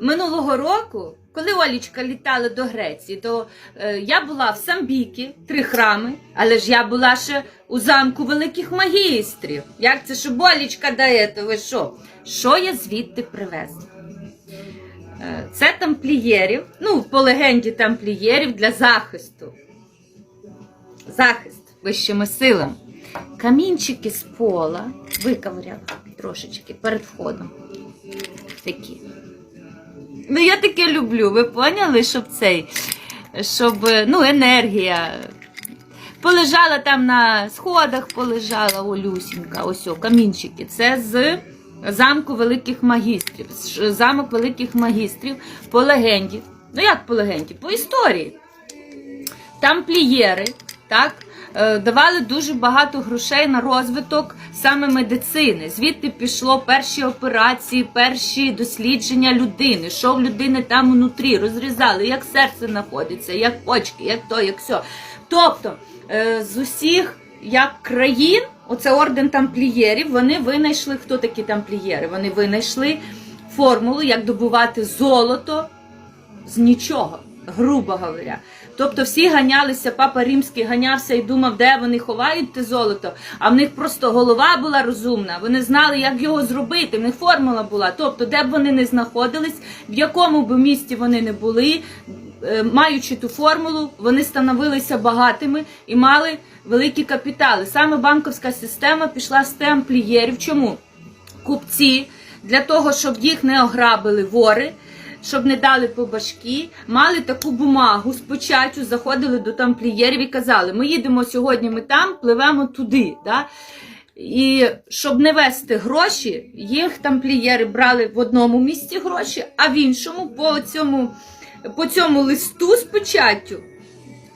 минулого року, коли Олічка літала до Греції, то е, я була в Самбікі, три храми, але ж я була ще у замку великих магістрів. Як це, щоб Олічка дає, то ви що? Що я звідти привезла? Е, Це тамплієрів, ну, по легенді тамплієрів для захисту. Захист вищими силами. Камінчики з пола виковиряла трошечки перед входом. Такі. Ну, я таке люблю, ви поняли, щоб цей, щоб ну, енергія. Полежала там на сходах, полежала Олюсінька, ось о, камінчики. Це з замку великих магістрів. Замок великих магістрів по легенді. Ну як по легенді? По історії. Тамплієри, так, давали дуже багато грошей на розвиток саме медицини. Звідти пішло перші операції, перші дослідження людини, що в людини там внутрі, розрізали, як серце знаходиться, як почки, як то, як все. Тобто е, з усіх як країн, оце орден тамплієрів, вони винайшли, хто такі тамплієри? Вони винайшли формулу, як добувати золото з нічого, грубо говоря. Тобто всі ганялися, папа римський ганявся і думав, де вони ховають те золото. А в них просто голова була розумна. Вони знали, як його зробити. В них формула була. Тобто, де б вони не знаходились, в якому б місті вони не були, е, маючи ту формулу, вони становилися багатими і мали великі капітали. Саме банковська система пішла з темплієрів. Чому? купці для того, щоб їх не ограбили вори, щоб не дали по башки, мали таку бумагу з заходили до тамплієрів і казали: ми їдемо сьогодні, ми там, пливемо туди. Да? І щоб не вести гроші, їх тамплієри брали в одному місці гроші, а в іншому по цьому, по цьому листу з печаттю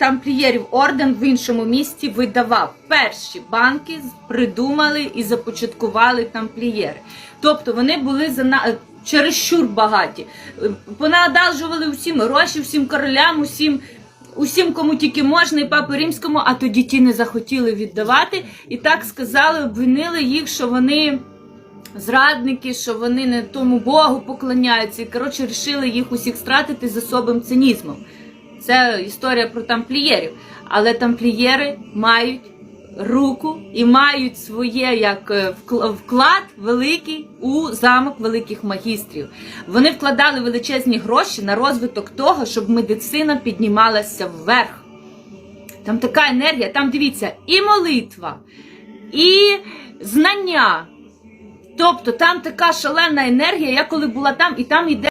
тамплієрів орден в іншому місті видавав. Перші банки придумали і започаткували тамплієри. Тобто вони були зана... чересчур багаті. Понаодалжували усім гроші, всім королям, усім. Усім, кому тільки можна, і папі римському, а тоді ті не захотіли віддавати. І так сказали, обвинили їх, що вони зрадники, що вони не тому Богу поклоняються. І коротше, рішили їх усіх стратити з особим цинізмом. Це історія про тамплієрів. Але тамплієри мають руку і мають своє як е, вклад великий у замок великих магістрів. Вони вкладали величезні гроші на розвиток того, щоб медицина піднімалася вверх. Там така енергія, там дивіться, і молитва, і знання. Тобто там така шалена енергія. Я коли була там, і там йде